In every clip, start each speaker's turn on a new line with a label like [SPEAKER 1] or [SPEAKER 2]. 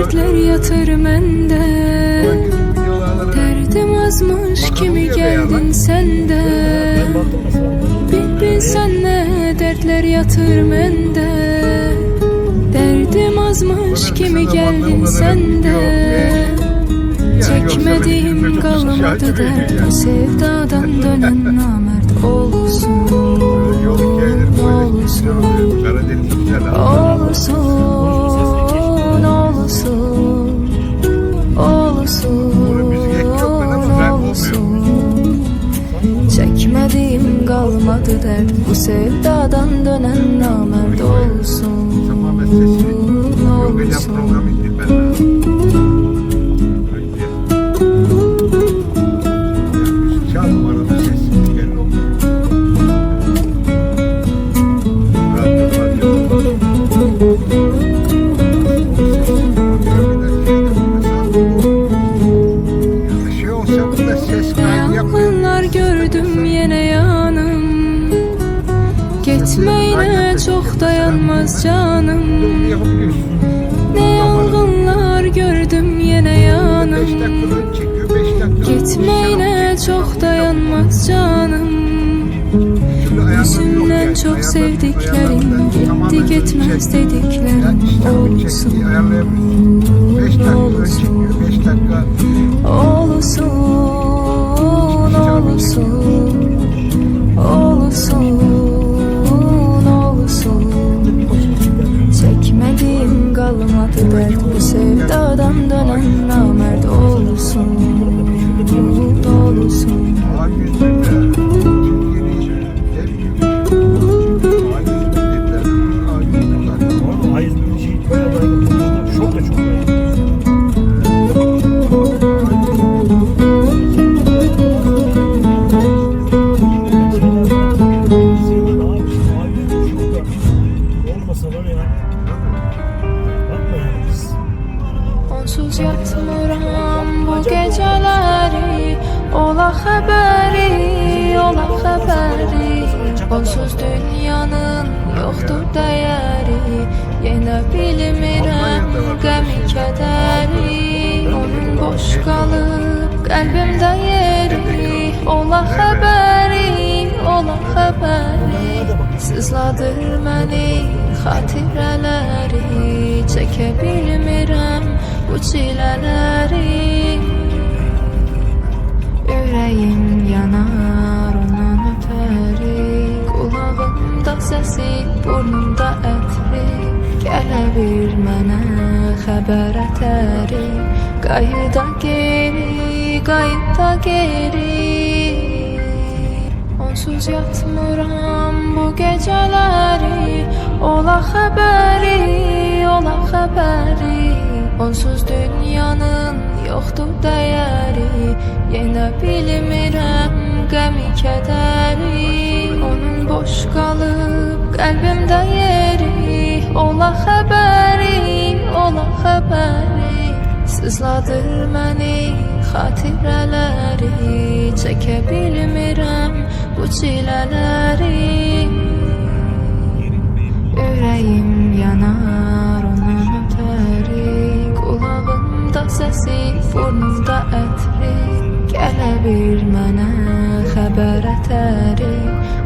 [SPEAKER 1] Dertler yatır mende. Derdim azmış kimi geldin sende? Bir bilsen ne dertler yatır mende? Derdim azmış kimi geldin sende? Çekmediğim kalmadı dert sevdadan dönen namert olsun. Olsun, olsun, olsun. Çekmediğim kalmadı dert Bu sevdadan dönen namert olsun.
[SPEAKER 2] Mustafa sesini yoga
[SPEAKER 1] sevdadan dönen namert olsun Olsun Sızladır məni xatirələri Çəkə bilmirəm bu çilələri Ürəyim yanar ondan ötəri Qulağımda səsi, burnumda ətri Gələ bir mənə xəbər ətəri Qayıda geri, qayıda geri Onsuz yatmıram bu geceleri. Ola xəbəri, ola xəbəri Onsuz dünyanın yoxdur dəyəri Yenə bilmirəm qəmi kədəri Onun boş qalıb qəlbimdə yeri. Ola xəbəri, ola xəbəri Sızladır məni xatirələri Çəkə bilmirəm bu çilələri Ürəyim yanar ondan ötəri Qulağımda səsi, burnumda ətri Gələ bir mənə xəbər ətəri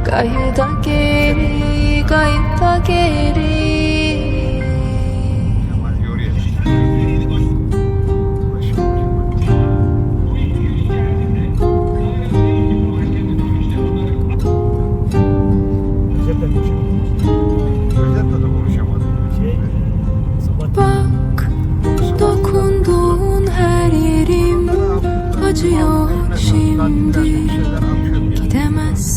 [SPEAKER 1] Qayıda geri, qayıda geri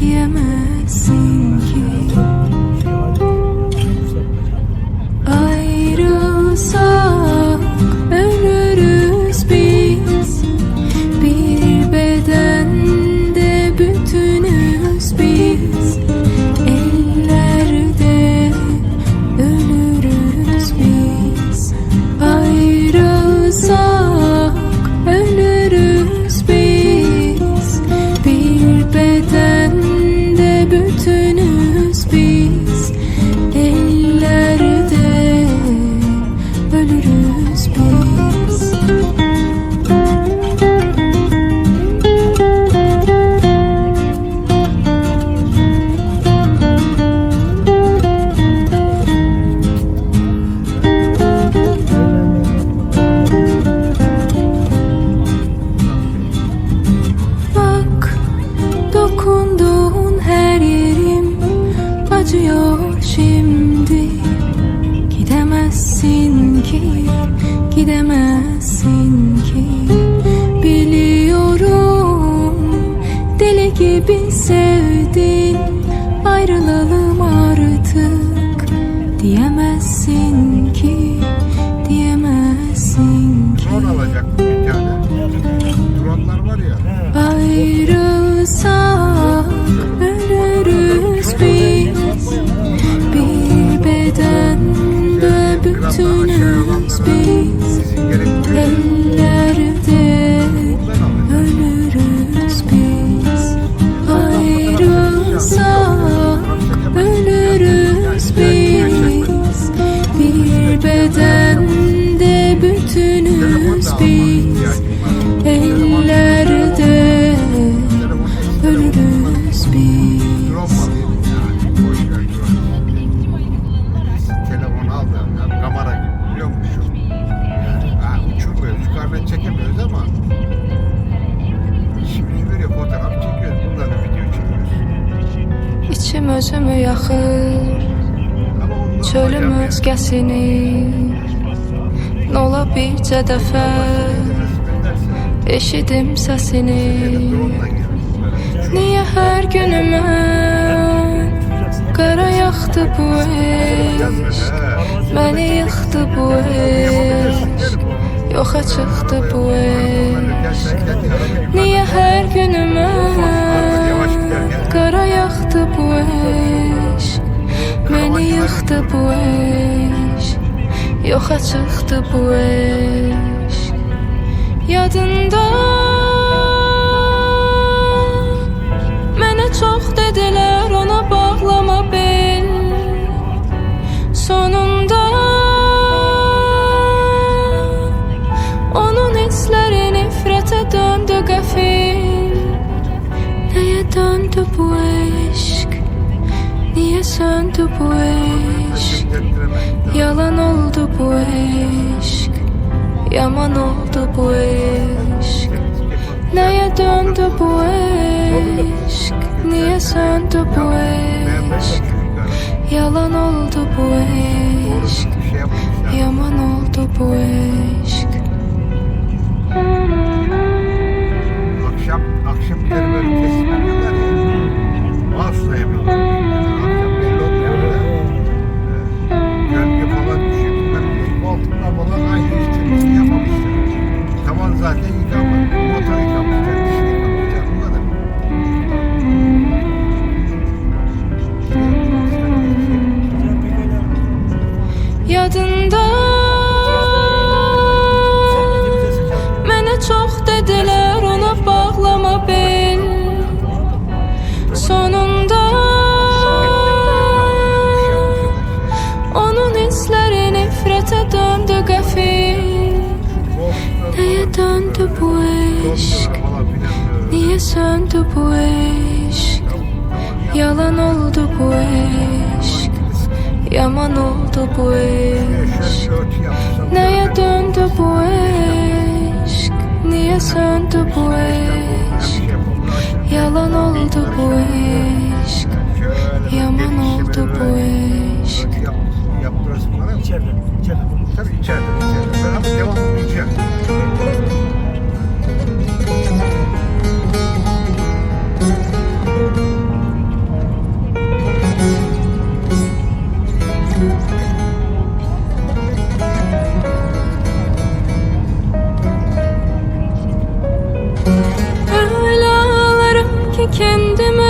[SPEAKER 1] diyemezsin
[SPEAKER 2] Drone'la geliriz.
[SPEAKER 1] Niyə hər günümə Qara yaxdı bu eşq Məni yıxdı bu eşq Yoxa çıxdı bu eşq Niyə hər günümə Qara yaxdı bu eşq Məni yıxdı bu eşq Yoxa çıxdı bu eşq Yadında Mənə çox dedilər ona bağlama bel Sonunda Onun hissləri nifrətə döndü qəfil Nəyə döndü bu eşq Niyə söndü bu eşq Yalan oldu bu eşq Yaman oldu bu eşq Neye döndü bu eşq Niye söndü bu eşq Yalan oldu bu eşq Yaman oldu bu eşq
[SPEAKER 2] Akşam, akşam üzeri böyle teslim ediyorlar ya. Mahsusla yapıyorlar. Akşam belli olmuyor da. Gölge falan aynı işte. Yapmamışlar. Tavan zaten yıkanmadı. Motor yıkamışlar.
[SPEAKER 1] Yadında. Mənə çox dedilər ona bağlama bel Sonunda Onun hissləri nifrətə döndü qəfil Nəyə döndü bu eşq. Niye söndü bu eşq Yalan oldu bu eşq Yaman oldu bu
[SPEAKER 2] yapmışlar.
[SPEAKER 1] Neye döndü bu eşq Niye söndü bu eşq Yalan oldu bu eşq Yaman oldu bu
[SPEAKER 2] mı?
[SPEAKER 3] İçeride, içeride.
[SPEAKER 2] Tabii içeride, içeride. Devamlı
[SPEAKER 1] kendime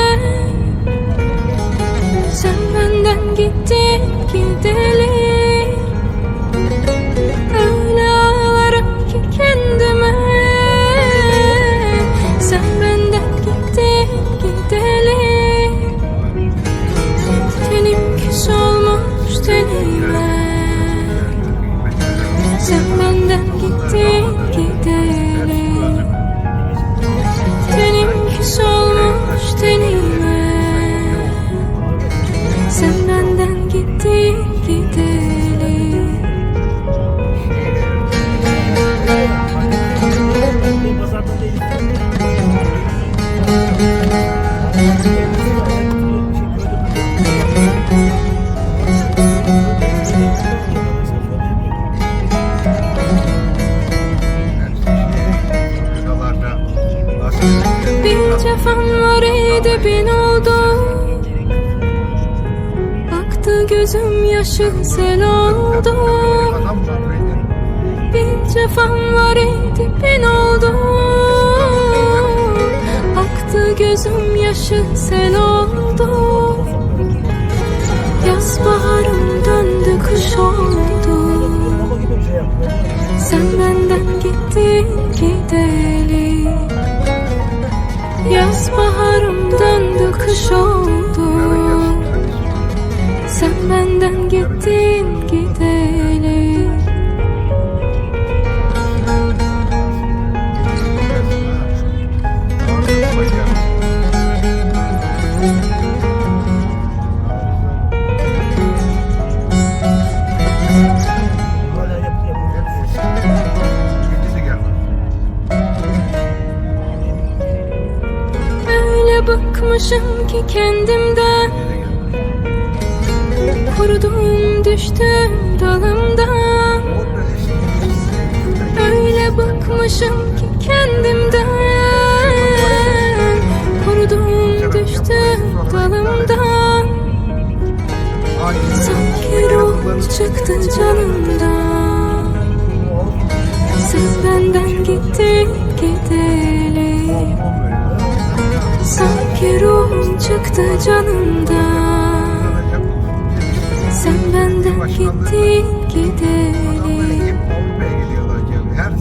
[SPEAKER 1] Bir cefam var idi bin oldu Aktı gözüm yaşı sel oldu. Bir cefam var idi bin oldu Aktı gözüm yaşı sel oldu Yaz baharım döndü kış oldu. Sen benden gittin gideli Yaz baharım döndü kış oldu. Sen benden gittin gideli Bıkmışım ki kendimden Kurudum düştüm dalımdan Öyle bıkmışım ki kendimden Kurudum düştüm dalımdan Sanki ruh çıktı canımdan Sen benden gittin gideli Sanki ruhum çıktı canımdan Sen benden gittin gideli
[SPEAKER 2] Hep Avrupa'ya gidiyorlar yani. Her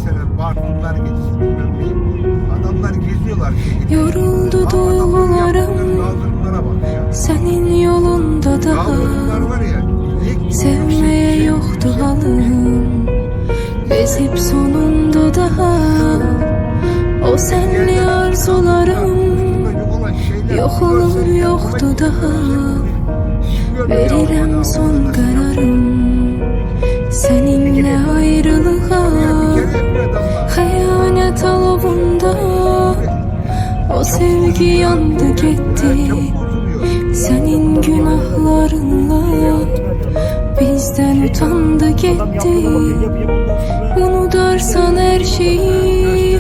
[SPEAKER 1] Yoruldu duygularım. Senin yolunda daha Sevmeye yoktu halım Bezip sonunda daha O senli arzularım Yok olur yoktu daha. Verirem son kararım. Seninle ayrılığa. Hayanet alovunda. O sevgi yandı gitti. Senin günahlarınla Bizden utandı gitti. Unutarsan her şeyi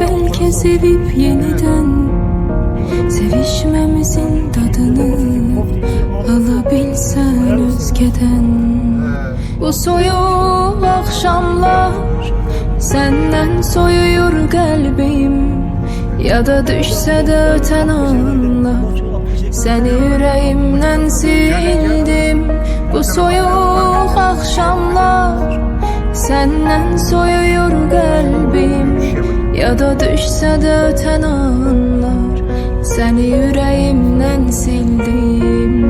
[SPEAKER 1] Belki sevip yeniden Sevişmemizin tadını Alabilsen özgeden. Bu soyuk akşamlar Senden soyuyor kalbim. Ya da düşse de öten anlar. Seni yüreğimden sildim. Bu soyuk akşamlar Senden soyuyor kalbim. Ya da düşse de öten anlar Seni yüreğimden sildim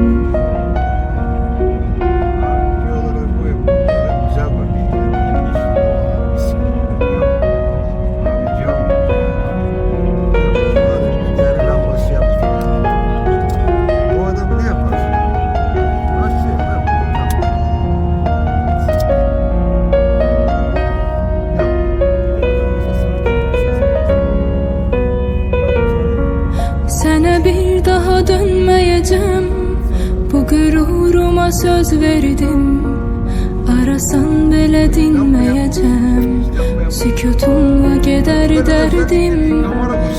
[SPEAKER 1] söz verdim. Arasan bile dinmeyeceğim. Sükutunla gider derdim.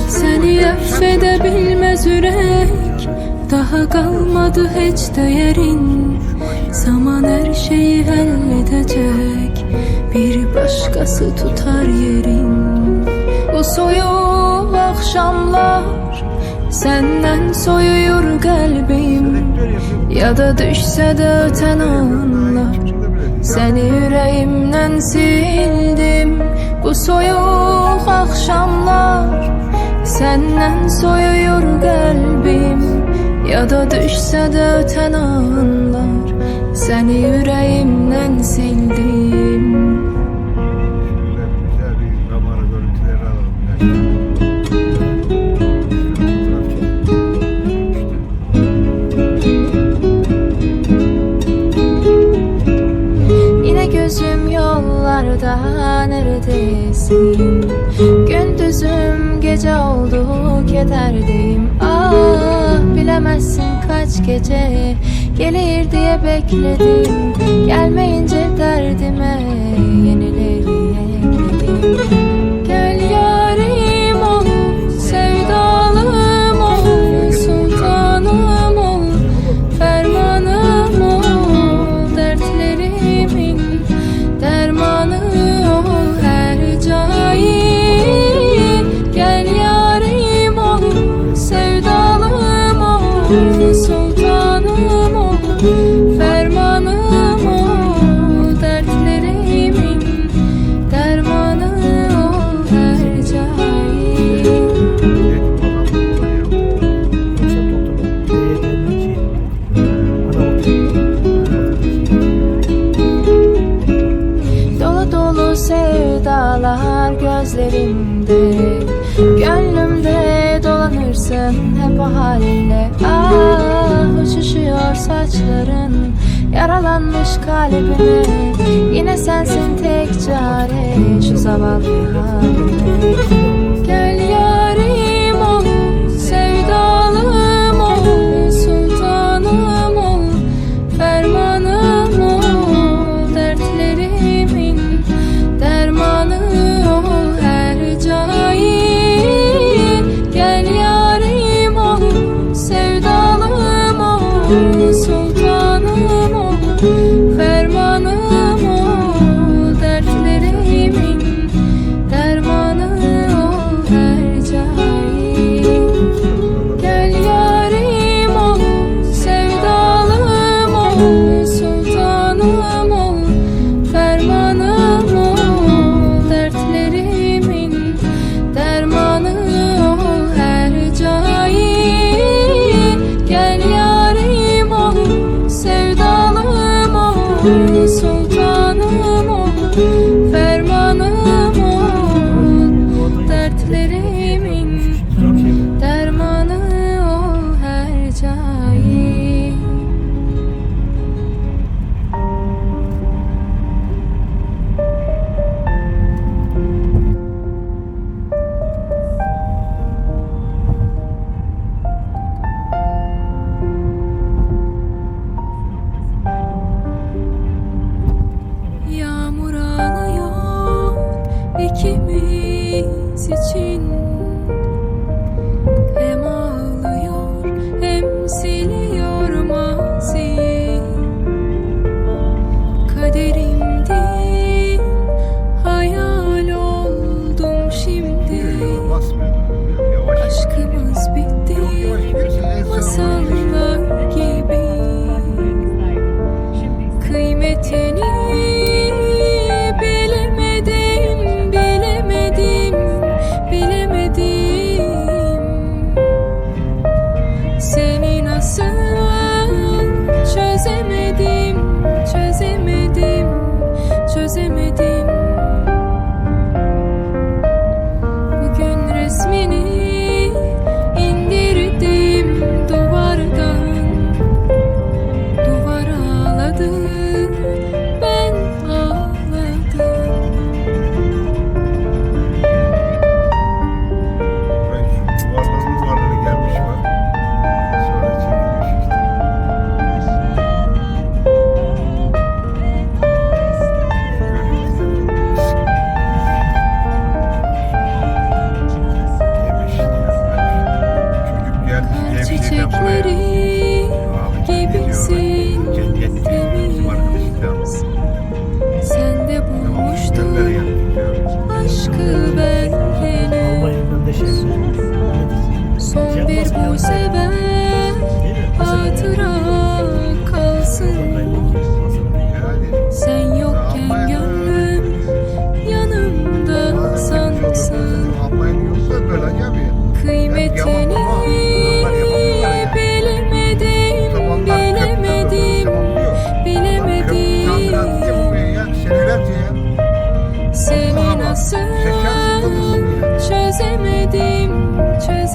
[SPEAKER 1] Seni affedebilmez yürek. Daha kalmadı hiç değerin. Zaman her şeyi halledecek. Bir başkası tutar yerin. Bu soyuk akşamlar. Senden soyuyor kalbim Ya da düşse de öten anlar. Seni yüreğimden sildim. Bu soyuk akşamlar. Senden soyuyor kalbim. Ya da düşse de öten anlar. Seni yüreğimden sildim yollarda neredesin? Gündüzüm gece oldu kederdeyim Ah bilemezsin kaç gece gelir diye bekledim. Gelmeyince derdime yenileri bu Ah uçuşuyor saçların. Yaralanmış kalbime Yine sensin tek çare Şu zavallı haline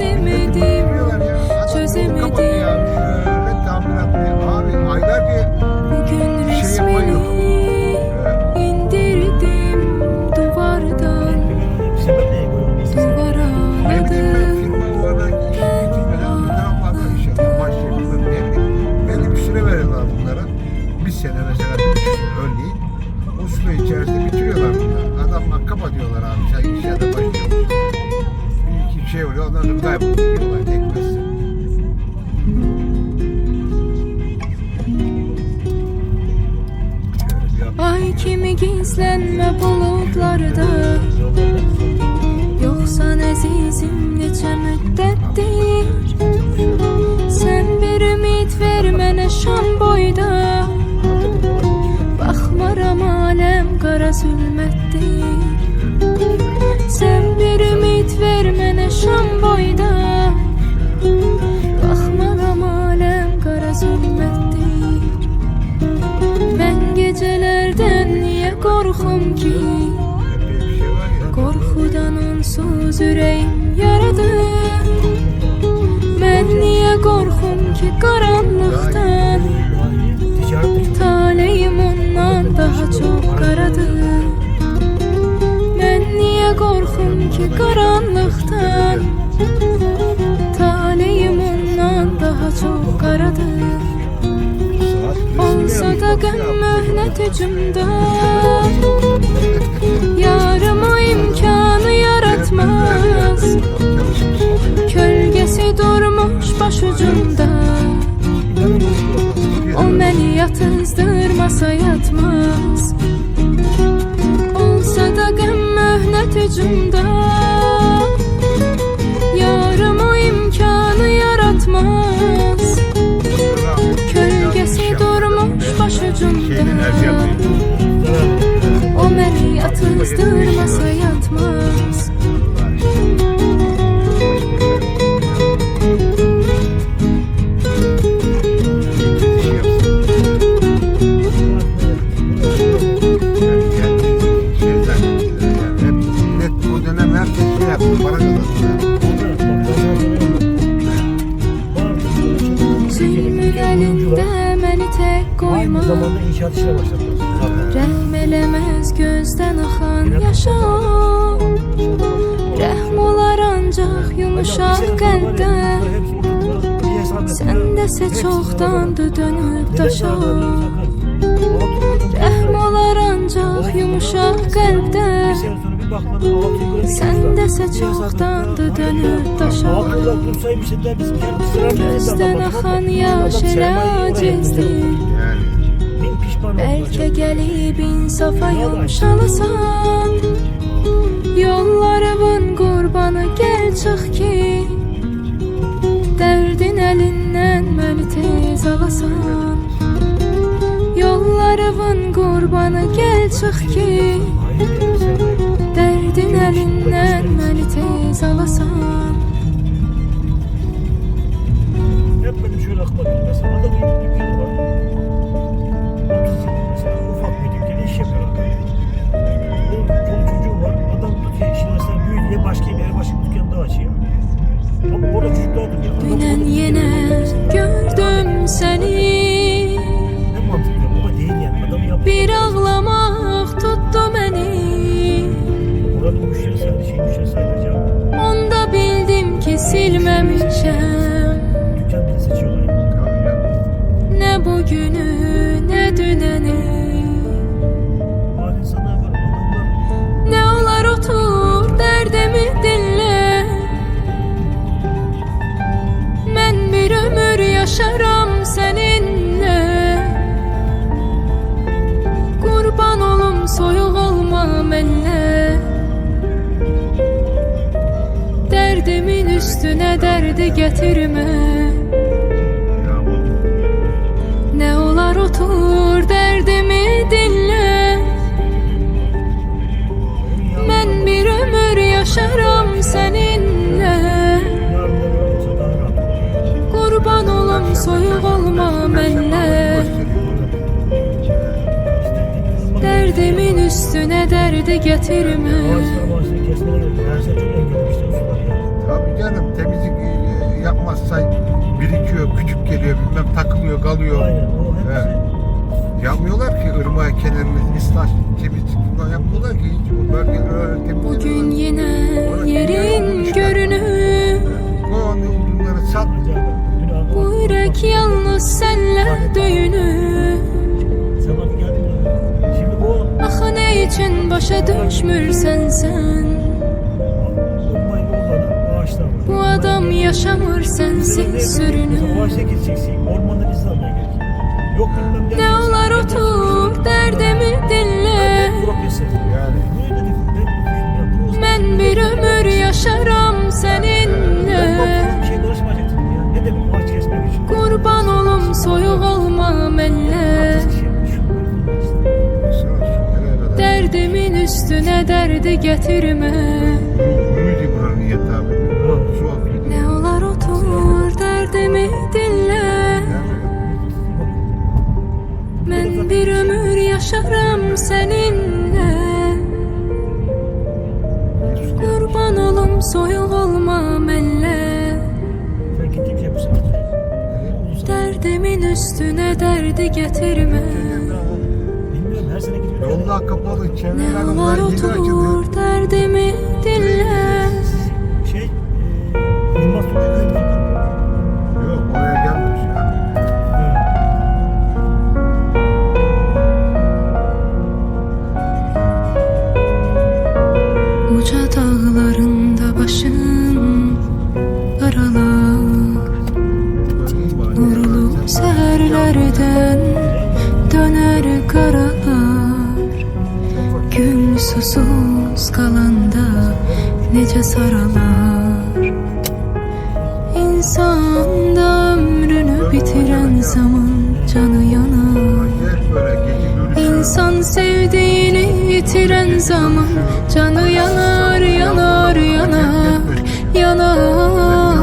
[SPEAKER 1] see me. sevda Yoksan əzizim neçə müddətdir Sən bir ümid ver mənə şam boyda. Baxmaram aləm qara zülmətdir Sən bir ümid ver mənə şam boyda. yolsuz yüreğim yaradı. Ben niye korkum ki karanlıktan? Taleyim ondan daha çok karadı. Ben niye korkum ki karanlıktan? Taleyim ondan daha çok karadı. Olsa da gönlüm mühnet ucumda Yarıma imkan yaratmaz Kölgesi durmuş başucumda. O məni yatızdırmasa yatmaz. Olsa da qəm möhnət hücumda Yarıma imkanı yaratmaz. Kölgesi durmuş başucumda. O məni yatızdırmasa
[SPEAKER 3] işine başladılar.
[SPEAKER 1] Rəhm eləməz gözdən axan yaşa Rəhm olar ancaq yumuşaq qəlbdən Səndəsə çoxdandır dönüb daşa Rəhm olar ancaq yumuşaq qəlbdən Səndəsə çoxdandır dönüb daşa Gözdən axan yaş elə acizdir Bəlkə gəlib insafa yumşalasan Yollarımın qurbanı gəl çıx ki Dərdin əlindən məni tez alasan Yollarımın qurbanı gəl çıx ki Dərdin əlindən məni tez alasan
[SPEAKER 3] Hep benim şöyle aklıma. Mesela adam bir dükkanı var.
[SPEAKER 1] Dərdi gətirmə
[SPEAKER 3] Ağaçlar ağaçları kesmeler. Her şey çok engellemişler usullar ya.
[SPEAKER 2] Tabii canım temizlik e, yapmazsa birikiyor, küçük geliyor, bilmem takılıyor, kalıyor.
[SPEAKER 3] Aynen o hepsi.
[SPEAKER 2] Evet. Yapmıyorlar ki ırmağa kenarını ıslah, temizlik falan yapmıyorlar ki hiç o bölgeleri öyle temizlemiyorlar.
[SPEAKER 1] Bugün yenə yerin görünür
[SPEAKER 2] O an sat,
[SPEAKER 1] Bu ürək yalnız sənlə döyünür
[SPEAKER 3] olmadan ağaçlar var.
[SPEAKER 1] Bu adam yaşamır sensiz sürünür
[SPEAKER 3] ne.
[SPEAKER 1] Olar otur derdimi
[SPEAKER 3] dedik. Ben
[SPEAKER 1] bir ömür yaşaram
[SPEAKER 3] Ben
[SPEAKER 1] səninlə
[SPEAKER 3] bak bir şey danışmayacaktım
[SPEAKER 2] buranın yatağı. Su akıyordu.
[SPEAKER 1] Nə olar otur dərdimi dinlə Mən bir ömür yaşaram səninlə Qurban olum soyuq olma mənlə
[SPEAKER 3] Sen gittikçe bu sefer.
[SPEAKER 1] Derdin üstüne derdi getirme
[SPEAKER 2] Yollar kapalı,
[SPEAKER 1] Ne
[SPEAKER 2] çevreler
[SPEAKER 1] olur
[SPEAKER 2] bunlar yeni
[SPEAKER 1] otur derdimi dinle.
[SPEAKER 3] Şey, e, Yılmaz Tunç
[SPEAKER 1] saralar İnsan da ömrünü bitiren zaman canı yanar. İnsan sevdiğini yitiren zaman canı yanar yanar yanar yanar.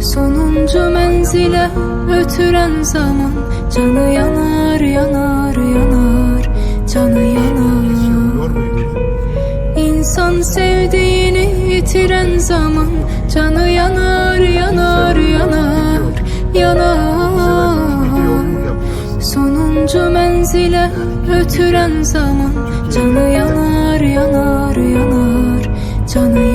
[SPEAKER 1] Sonuncu menzile ötüren zaman canı yanar yanar yanar canı yanar? İnsan sevdiğini yitiren zaman canı yanar yanar yanar yanar. Sonuncu menzile ötüren zaman Canı yanar yanar yanar Canı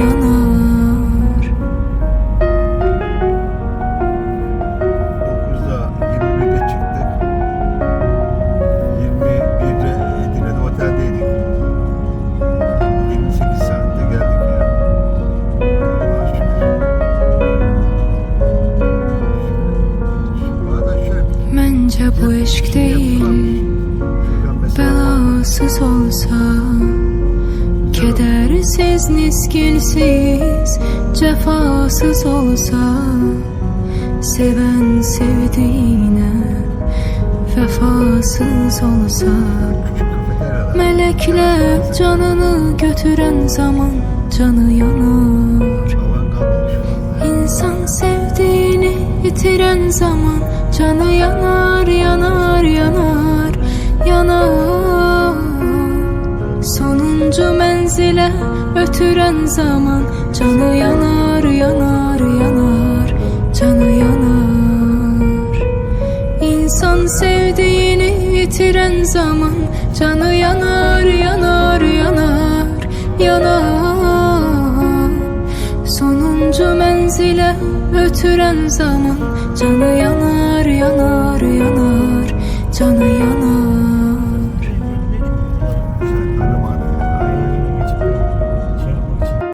[SPEAKER 1] Seven sevdiğine Vefasız olsa. Melekler canını götüren zaman canı yanar. İnsan sevdiğini yitiren zaman canı yanar yanar yanar yanar Sonuncu menzile ötüren zaman canı yanar yanar yanar canı yanar İnsan sevdiğini yitiren zaman canı yanar yanar yanar yanar. Sonuncu menzile ötüren zaman canı yanar yanar yanar canı yanar